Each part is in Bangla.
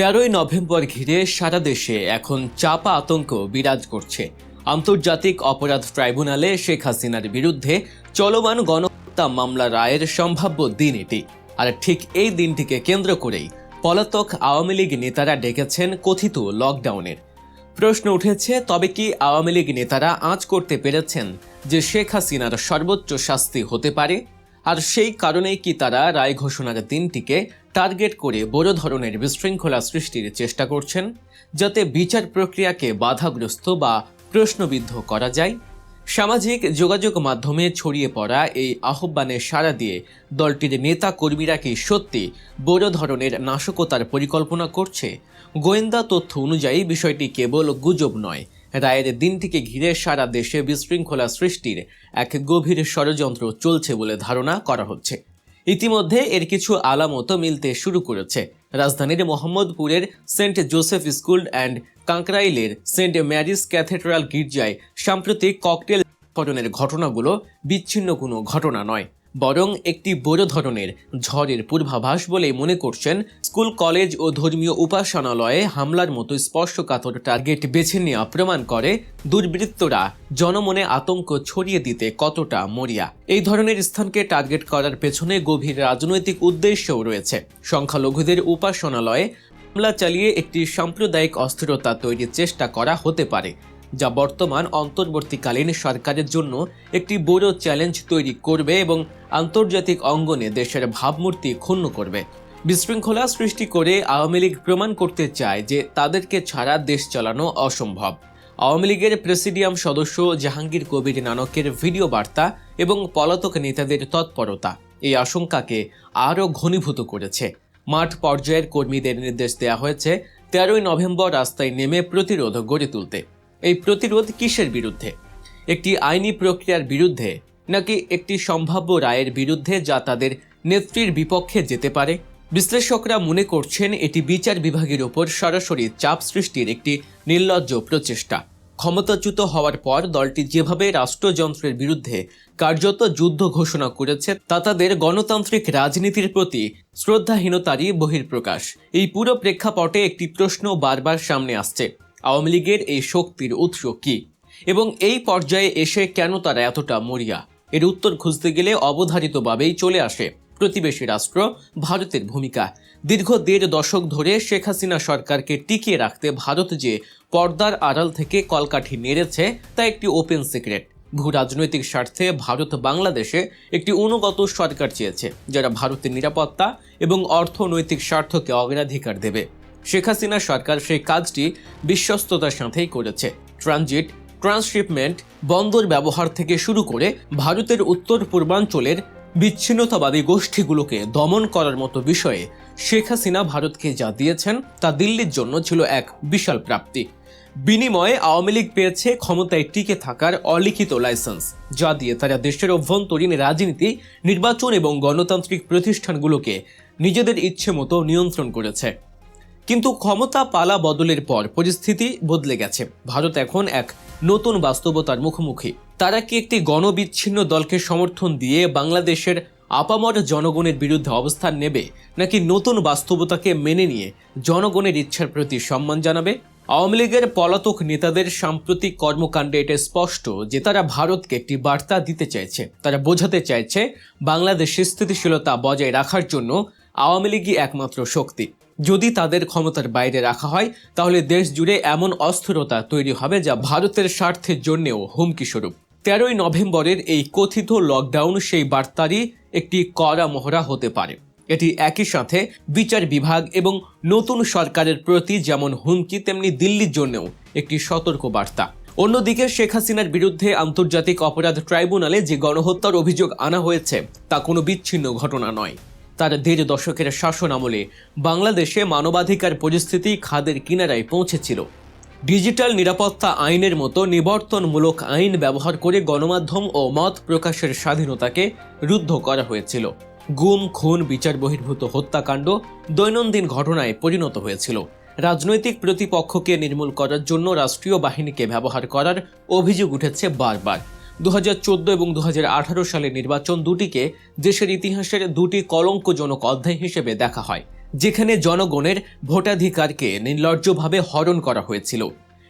তেরোই নভেম্বর ঘিরে সারা দেশে এখন চাপা আতঙ্ক বিরাজ করছে। আন্তর্জাতিক অপরাধ ট্রাইব্যুনালে শেখ হাসিনার বিরুদ্ধে চলমান গণহত্যা মামলা রায়ের সম্ভাব্য দিন এটি। আর ঠিক এই দিনটিকে কেন্দ্র করেই পলাতক আওয়ামী লীগ নেতারা ডেকেছেন কথিত লকডাউনের। প্রশ্ন উঠেছে, তবে কি আওয়ামী লীগ নেতারা আঁচ করতে পেরেছেন যে শেখ হাসিনার সর্বোচ্চ শাস্তি হতে পারে? আর সেই কারণেই কি তারা রায় ঘোষণার দিনটিকে টার্গেট করে বড় ধরনের বিশৃঙ্খলা সৃষ্টির চেষ্টা করছেন, যাতে বিচার প্রক্রিয়াকে বাধাগ্রস্ত বা প্রশ্নবিদ্ধ করা যায়। সামাজিক যোগাযোগ মাধ্যমে ছড়িয়ে পড়া এই আহ্বানে সাড়া দিয়ে দলটির নেতা কর্মীরা কি সত্যি বড় ধরনের নাশকতার পরিকল্পনা করছে? গোয়েন্দা তথ্য অনুযায়ী বিষয়টি কেবল গুজব নয়, রায়ের দিনটিকে ঘিরে সারা দেশে বিশৃঙ্খলা সৃষ্টির এক গভীর ষড়যন্ত্র চলছে বলে ধারণা করা হচ্ছে। ইতিমধ্যে এর কিছু আলামতও মিলতে শুরু করেছে। রাজধানীর মোহাম্মদপুরের সেন্ট জোসেফ স্কুল অ্যান্ড কাঁকরাইলের সেন্ট ম্যারিস ক্যাথেড্রাল গির্জায় সাম্প্রতিক ককটেল স্ফোটনের ঘটনাগুলো বিচ্ছিন্ন কোনো ঘটনা নয়। বরং একটি বড় ধরনের ঝড়ের পূর্বাভাস বলে মনে করছেন স্কুল, কলেজ ও ধর্মীয় উপাসনালয়ে হামলার মতো স্পর্শকাতর টার্গেট বেছে নেওয়া প্রমাণ করে দুর্বৃত্তরা জনমনে আতঙ্ক ছড়িয়ে দিতে কতটা মরিয়া। এই ধরনের স্থানকে টার্গেট করার পেছনে গভীর রাজনৈতিক উদ্দেশ্যও রয়েছে। সংখ্যালঘুদের উপাসনালয়ে হামলা চালিয়ে একটি সাম্প্রদায়িক অস্থিরতা তৈরির চেষ্টা করা হতে পারে। যা বর্তমান অন্তর্বর্তীকালীন সরকারের জন্য একটি বড় চ্যালেঞ্জ তৈরি করবে এবং আন্তর্জাতিক অঙ্গনে দেশের ভাবমূর্তি ক্ষুণ্ণ করবে। বিশৃঙ্খলা সৃষ্টি করে আওয়ামী লীগ প্রমাণ করতে চায় যে তাদেরকে ছাড়া দেশ চালানো অসম্ভব। আওয়ামী লীগের প্রেসিডিয়াম সদস্য জাহাঙ্গীর কবির নানকের ভিডিও বার্তা এবং পলাতক নেতাদের তৎপরতা এই আশঙ্কাকে আরও ঘনীভূত করেছে। মাঠ পর্যায়ের কর্মীদের নির্দেশ দেওয়া হয়েছে তেরোই নভেম্বর রাস্তায় নেমে প্রতিরোধ গড়ে তুলতে। এই প্রতিরোধ কিসের বিরুদ্ধে? একটি আইনি প্রক্রিয়ার বিরুদ্ধে নাকি একটি সম্ভাব্য রায়ের বিরুদ্ধে যা তাদের নেত্রীর বিপক্ষে যেতে পারে? বিশ্লেষকরা মনে করছেন এটি বিচার বিভাগের ওপর সরাসরি চাপ সৃষ্টির একটি নির্লজ্জ প্রচেষ্টা। ক্ষমতাচ্যুত হওয়ার পর দলটি যেভাবে রাষ্ট্রযন্ত্রের বিরুদ্ধে কার্যত যুদ্ধ ঘোষণা করেছে, তা তাদের গণতান্ত্রিক রাজনীতির প্রতি শ্রদ্ধাহীনতারই বহির্প্রকাশ এই পুরো প্রেক্ষাপটে একটি প্রশ্ন বারবার সামনে আসছে। আওয়ামী লীগের এই শক্তির উৎস কি? এবং এই পর্যায়ে এসে কেন তারা এতটা মরিয়া? এর উত্তর খুঁজতে গেলে অবধারিতভাবেই চলে আসে প্রতিবেশী রাষ্ট্র ভারতের ভূমিকা। দীর্ঘ দেড় দশক ধরে শেখ হাসিনা সরকারকে টিকিয়ে রাখতে ভারত যে পর্দার আড়াল থেকে কলকাঠি নেড়েছে, তা একটি ওপেন সিক্রেট ভূ রাজনৈতিক স্বার্থে ভারত বাংলাদেশে একটি অনুগত সরকার চেয়েছে, যারা ভারতের নিরাপত্তা এবং অর্থনৈতিক স্বার্থকে অগ্রাধিকার দেবে। শেখ হাসিনা সরকার সেই কাজটি বিশ্বস্ততার সাথেই করেছে। ট্রানজিট, ট্রান্সশিপমেন্ট, বন্দর ব্যবহার থেকে শুরু করে ভারতের উত্তর পূর্বাঞ্চলের বিচ্ছিন্নতাবাদী গোষ্ঠীগুলোকে দমন করার মতো বিষয়ে শেখ হাসিনা ভারতকে যা দিয়েছেন তা দিল্লির জন্য ছিল এক বিশাল প্রাপ্তি। বিনিময়ে আওয়ামী লীগ পেয়েছে ক্ষমতায় টিকে থাকার অলিখিত লাইসেন্স, যা দিয়ে তারা দেশের অভ্যন্তরীণ রাজনীতি, নির্বাচন এবং গণতান্ত্রিক প্রতিষ্ঠানগুলোকে নিজেদের ইচ্ছে মতো নিয়ন্ত্রণ করেছে। কিন্তু ক্ষমতা পালা বদলের পর পরিস্থিতি বদলে গেছে। ভারত এখন এক নতুন বাস্তবতার মুখোমুখি। তারা কি একটি গণবিচ্ছিন্ন দলকে সমর্থন দিয়ে বাংলাদেশের আপামর জনগণের বিরুদ্ধে অবস্থান নেবে, নাকি নতুন বাস্তবতাকে মেনে নিয়ে জনগণের ইচ্ছার প্রতি সম্মান জানাবে? আওয়ামী লীগের পলাতক নেতাদের সাম্প্রতিক কর্মকাণ্ডে এটা স্পষ্ট যে তারা ভারতকে একটি বার্তা দিতে চাইছে। তারা বোঝাতে চাইছে বাংলাদেশের স্থিতিশীলতা বজায় রাখার জন্য আওয়ামী লীগই একমাত্র শক্তি। যদি তাদের ক্ষমতার বাইরে রাখা হয়, তাহলে দেশ জুড়ে এমন অস্থিরতা তৈরি হবে যা ভারতের স্বার্থের জন্যেও হুমকি স্বরূপ। তেরোই নভেম্বরের এই কথিত লকডাউন সেই বার্তারই একটি কড়া মহড়া হতে পারে। এটি একই সাথে বিচার বিভাগ এবং নতুন সরকারের প্রতি যেমন হুমকি, তেমনি দিল্লির জন্যও একটি সতর্ক বার্তা। অন্যদিকে শেখ হাসিনার বিরুদ্ধে আন্তর্জাতিক অপরাধ ট্রাইব্যুনালে যে গণহত্যার অভিযোগ আনা হয়েছে, তা কোনো বিচ্ছিন্ন ঘটনা নয়। তার দেড় দশকের শাসন আমলে বাংলাদেশে মানবাধিকার পরিস্থিতি খাদের কিনারায় পৌঁছেছিল। ডিজিটাল নিরাপত্তা আইনের মতো নিবর্তনমূলক আইন ব্যবহার করে গণমাধ্যম ও মত প্রকাশের স্বাধীনতাকে রুদ্ধ করা হয়েছিল। গুম, খুন, বিচার বহির্ভূত হত্যাকাণ্ড দৈনন্দিন ঘটনায় পরিণত হয়েছিল। রাজনৈতিক প্রতিপক্ষকে নির্মূল করার জন্য রাষ্ট্রীয় বাহিনীকে ব্যবহার করার অভিযোগ উঠেছে বারবার। দু হাজার চোদ্দ এবং দু হাজার আঠারো সালের নির্বাচন দুটিকে দেশের ইতিহাসের দুটি কলঙ্কজনক অধ্যায় হিসেবে দেখা হয়, যেখানে জনগণের ভোটাধিকারকে নির্লজ্জভাবে হরণ করা হয়েছিল।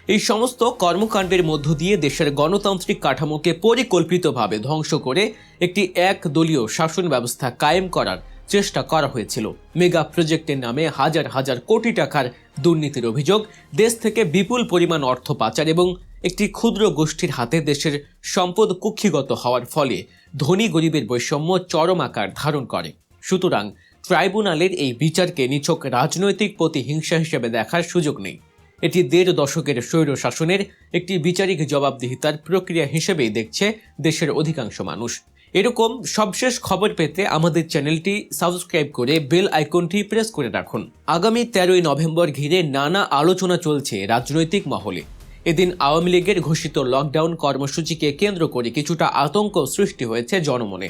এই সমস্ত কর্মকাণ্ডের মধ্য দিয়ে দেশের গণতান্ত্রিক কাঠামোকে পরিকল্পিতভাবে ধ্বংস করে একটি এক দলীয় শাসন ব্যবস্থা কায়েম করার চেষ্টা করা হয়েছিল। মেগা প্রজেক্টের নামে হাজার হাজার কোটি টাকার দুর্নীতির অভিযোগ, দেশ থেকে বিপুল পরিমাণ অর্থ পাচার এবং একটি ক্ষুদ্র গোষ্ঠীর হাতে দেশের সম্পদ কুক্ষিগত হওয়ার ফলে ধনী গরিবের বৈষম্য চরম আকার ধারণ করে। সুতরাং ট্রাইব্যুনালের এই বিচারকে নিছক রাজনৈতিক প্রতিহিংসা হিসেবে দেখার সুযোগ নেই। এটি দেড় দশকের স্বৈর শাসনের একটি বিচারিক জবাবদিহিতার প্রক্রিয়া হিসেবেই দেখছে দেশের অধিকাংশ মানুষ। এরকম সবশেষ খবর পেতে আমাদের চ্যানেলটি সাবস্ক্রাইব করে বেল আইকনটি প্রেস করে রাখুন। আগামী তেরোই নভেম্বর ঘিরে নানা আলোচনা চলছে রাজনৈতিক মহলে। এদিন আওয়ামী লীগের ঘোষিত লকডাউন কর্মসূচিকে কেন্দ্র করে কিছুটা আতঙ্ক সৃষ্টি হয়েছে জনমনে।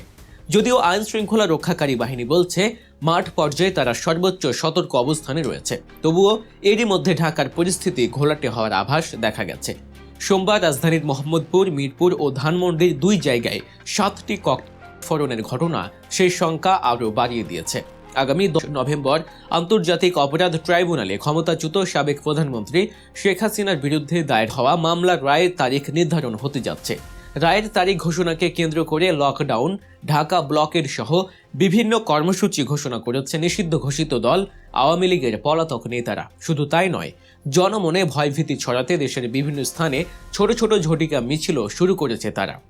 যদিও আইন শৃঙ্খলা রক্ষাকারী বাহিনী বলছে, মাঠ পর্যায়ে তারা সর্বোচ্চ সতর্ক অবস্থানে রয়েছে। তবুও এরই মধ্যে ঢাকার পরিস্থিতি ঘোলাটে হওয়ার আভাস দেখা গেছে। সোমবার রাজধানীর মোহাম্মদপুর, মিরপুর ও ধানমন্ডির দুই জায়গায় সাতটি কক ফোরনের ঘটনা, সেই সংখ্যা আরও বাড়িয়ে দিয়েছে। আগামী দশ নভেম্বর আন্তর্জাতিক অপরাধ ট্রাইব্যুনালে ক্ষমতাচ্যুত সাবেক প্রধানমন্ত্রী শেখ হাসিনার বিরুদ্ধে দায়ের হওয়া মামলার রায়ের তারিখ নির্ধারণ হতে যাচ্ছে। রায়ের তারিখ ঘোষণাকে কেন্দ্র করে লকডাউন, ঢাকা ব্লকের সহ বিভিন্ন কর্মসূচি ঘোষণা করেছে নিষিদ্ধ ঘোষিত দল, আওয়ামী লীগের পলাতক নেতারা। শুধু তাই নয়, জনমনে ভয়ভীতি ছড়াতে দেশের বিভিন্ন স্থানে ছোট ছোট ঝটিকা মিছিল শুরু করেছে তারা।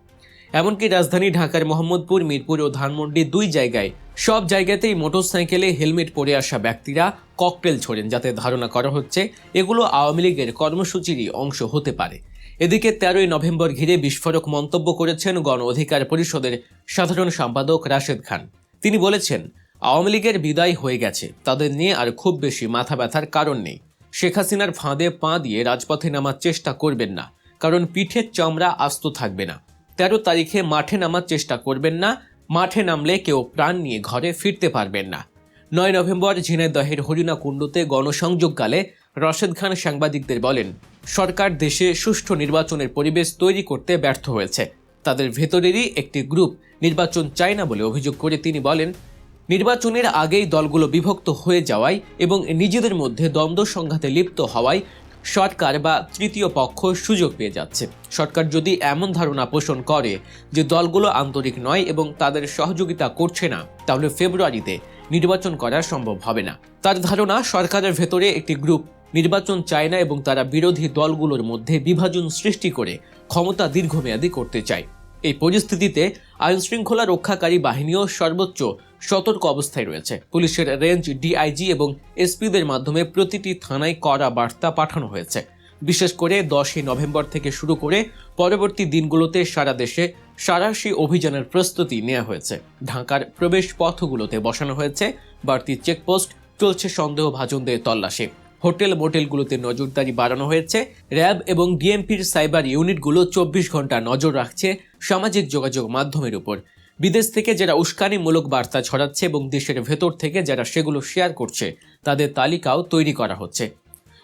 এমনকি রাজধানী ঢাকার মোহাম্মদপুর, মিরপুর ও ধানমন্ডি দুই জায়গায় সব জায়গাতেই মোটরসাইকেলে হেলমেট পরে আসা ব্যক্তিরা ককটেল ছোড়েন, যাতে ধারণা করা হচ্ছে এগুলো আওয়ামী লীগের কর্মসূচিরই অংশ হতে পারে। এদিকে তেরোই নভেম্বর ঘিরে বিস্ফোরক মন্তব্য করেছেন গণ অধিকার পরিষদের সাধারণ সম্পাদক রাশেদ খান। তিনি বলেছেন, আওয়ামী লীগের বিদায় হয়ে গেছে, তাদের নিয়ে আর খুব বেশি মাথা ব্যথার কারণ নেই। শেখ হাসিনার ফাঁদে পা দিয়ে রাজপথে নামার চেষ্টা করবেন না, কারণ পিঠের চামড়া আস্ত থাকবে না। তেরো তারিখে মাঠে নামার চেষ্টা করবেন না, মাঠে নামলে কেউ প্রাণ নিয়ে ঘরে ফিরতে পারবেন না। নয় নভেম্বর ঝিনাইদহের হরিণা কুণ্ডুতে গণসংযোগকালে রশেদ খান সাংবাদিকদের বলেন, সরকার দেশে সুষ্ঠু নির্বাচনের পরিবেশ তৈরি করতে ব্যর্থ হয়েছে। তাদের ভেতরেরই একটি গ্রুপ নির্বাচন চায় না বলে অভিযোগ করে তিনি বলেন, নির্বাচনের আগেই দলগুলো বিভক্ত হয়ে যাওয়ায় এবং নিজেদের মধ্যে দ্বন্দ্ব সংঘাতে লিপ্ত হওয়ায় সরকার বা তৃতীয় পক্ষ সুযোগ পেয়ে যাচ্ছে। সরকার যদি এমন ধারণা পোষণ করে যে দলগুলো আন্তরিক নয় এবং তাদের সহযোগিতা করছে না, তাহলে ফেব্রুয়ারিতে নির্বাচন করা সম্ভব হবে না। তার ধারণা, সরকারের ভেতরে একটি গ্রুপ নির্বাচন চায় না এবং তারা বিরোধী দলগুলোর মধ্যে বিভাজন সৃষ্টি করে ক্ষমতা দীর্ঘমেয়াদী করতে চায়। এই পরিস্থিতিতে আইনশৃঙ্খলা রক্ষাকারী বাহিনীও সর্বোচ্চ সতর্ক অবস্থায় রয়েছে। পুলিশের রেঞ্জ ডিআইজি এবং এসপিদের মাধ্যমে প্রতিটি থানায় কড়া বার্তা পাঠানো হয়েছে। বিশেষ করে দশই নভেম্বর থেকে শুরু করে পরবর্তী দিনগুলোতে সারা দেশে সারাশি অভিযানের প্রস্তুতি নেওয়া হয়েছে। ঢাকার প্রবেশ পথগুলোতে বসানো হয়েছে। বাড়তি চেকপোস্ট, চলছে সন্দেহভাজনদের তল্লাশি। হোটেল মোটেলগুলোতে নজরদারি বাড়ানো হয়েছে। র্যাব এবং ডিএমপির সাইবার ইউনিটগুলো চব্বিশ ঘণ্টা নজর রাখছে সামাজিক যোগাযোগ মাধ্যমের উপর। বিদেশ থেকে যারা উস্কানিমূলক বার্তা ছড়াচ্ছে এবং দেশের ভেতর থেকে যারা সেগুলো শেয়ার করছে, তাদের তালিকাও তৈরি করা হচ্ছে।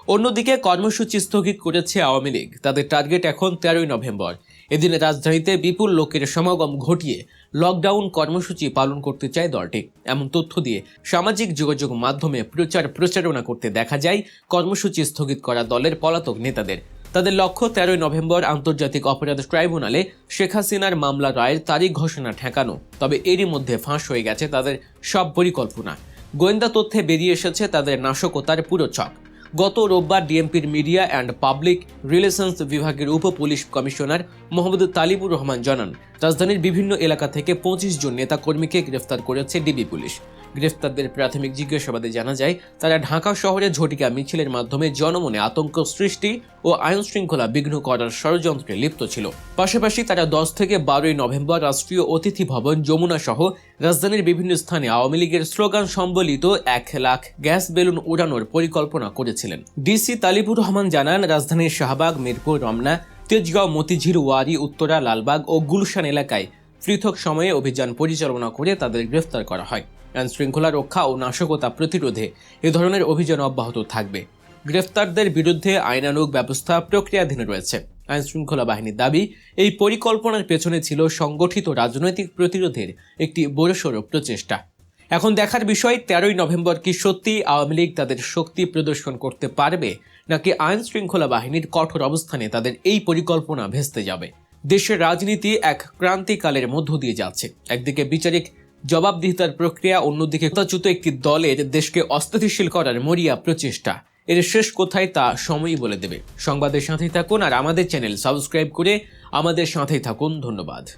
অন্যদিকে কর্মসূচি স্থগিত করেছে আওয়ামী লীগ। তাদের টার্গেট এখন তেরোই নভেম্বর। এদিন রাজধানীতে বিপুল লোকের সমাগম ঘটিয়ে লকডাউন কর্মসূচি পালন করতে চায় দলটি। এমন তথ্য দিয়ে সামাজিক যোগাযোগ মাধ্যমে প্রচার প্রচারণা করতে দেখা যায়, কর্মসূচি স্থগিত করা দলের পলাতক নেতাদের। তাদের লক্ষ্য তেরোই নভেম্বর আন্তর্জাতিক অপরাধ ট্রাইব্যুনালে শেখ হাসিনার মামলা রায়ের তারিখ ঘোষণা ঠেকানো। তবে এরই মধ্যে ফাঁস হয়ে গেছে তাদের সব পরিকল্পনা। গোয়েন্দা তথ্যে বেরিয়ে এসেছে তাদের নাশকতার পুরো ছক। গত রোববার ডিএমপির মিডিয়া অ্যান্ড পাবলিক রিলেশনস বিভাগের উপ পুলিশ কমিশনার মোহাম্মদ তালিবুর রহমান জানান, রাজধানীর বিভিন্ন এলাকা থেকে পঁচিশ জন নেতাকর্মীকে গ্রেফতার করেছে ডিবি পুলিশ। গ্রেফতারদের প্রাথমিক জিজ্ঞাসাবাদে জানা যায়, তারা ঢাকা শহরে ঝটিকা মিছিলের মাধ্যমে জনমনে আতঙ্ক সৃষ্টি ও আইন শৃঙ্খলা বিঘ্ন করার ষড়যন্ত্রে লিপ্ত ছিল। পাশাপাশি তারা দশ থেকে বারোই নভেম্বর রাষ্ট্রীয় অতিথি ভবন যমুনা সহ রাজধানীর বিভিন্ন স্থানে আওয়ামী লীগের স্লোগান সম্বলিত এক লাখ গ্যাস বেলুন উড়ানোর পরিকল্পনা করেছিলেন। ডিসি তালিবুর রহমান জানান, রাজধানীর শাহবাগ, মিরপুর, রমনা, তেজগাঁও, মতিঝিল, ওয়ারি, উত্তরা, লালবাগ ও গুলশান এলাকায় পৃথক সময়ে অভিযান পরিচালনা করে তাদের গ্রেফতার করা হয়। আইন শৃঙ্খলা রক্ষা ও নাশকতা প্রতিরোধে এ ধরনের অভিযান অব্যাহত থাকবে। গ্রেফতারদের বিরুদ্ধে আইনানুগ ব্যবস্থা প্রক্রিয়াধীন রয়েছে। আইন শৃঙ্খলা বাহিনীর দাবি, এই পরিকল্পনার পেছনে ছিল সংগঠিত রাজনৈতিক প্রতিরোধের একটি বড়সড় প্রচেষ্টা। এখন দেখার বিষয়, তেরোই নভেম্বর কি সত্যি আওয়ামী লীগ তাদের শক্তি প্রদর্শন করতে পারবে, নাকি আইন শৃঙ্খলা বাহিনীর কঠোর অবস্থানে তাদের এই পরিকল্পনা ভেস্তে যাবে? দেশের রাজনীতি এক ক্রান্তিকালের মধ্য দিয়ে যাচ্ছে। একদিকে বিচারিক জবাবদিহিতার প্রক্রিয়া অন্যদিকে কথাচ্যুত একটি দলের দেশকে অস্থিতিশীল করার মরিয়া প্রচেষ্টা। এর শেষ কোথায় তা সময়ই বলে দেবে। সংবাদের সাথেই থাকুন আর আমাদের চ্যানেল সাবস্ক্রাইব করে আমাদের সাথেই থাকুন। ধন্যবাদ।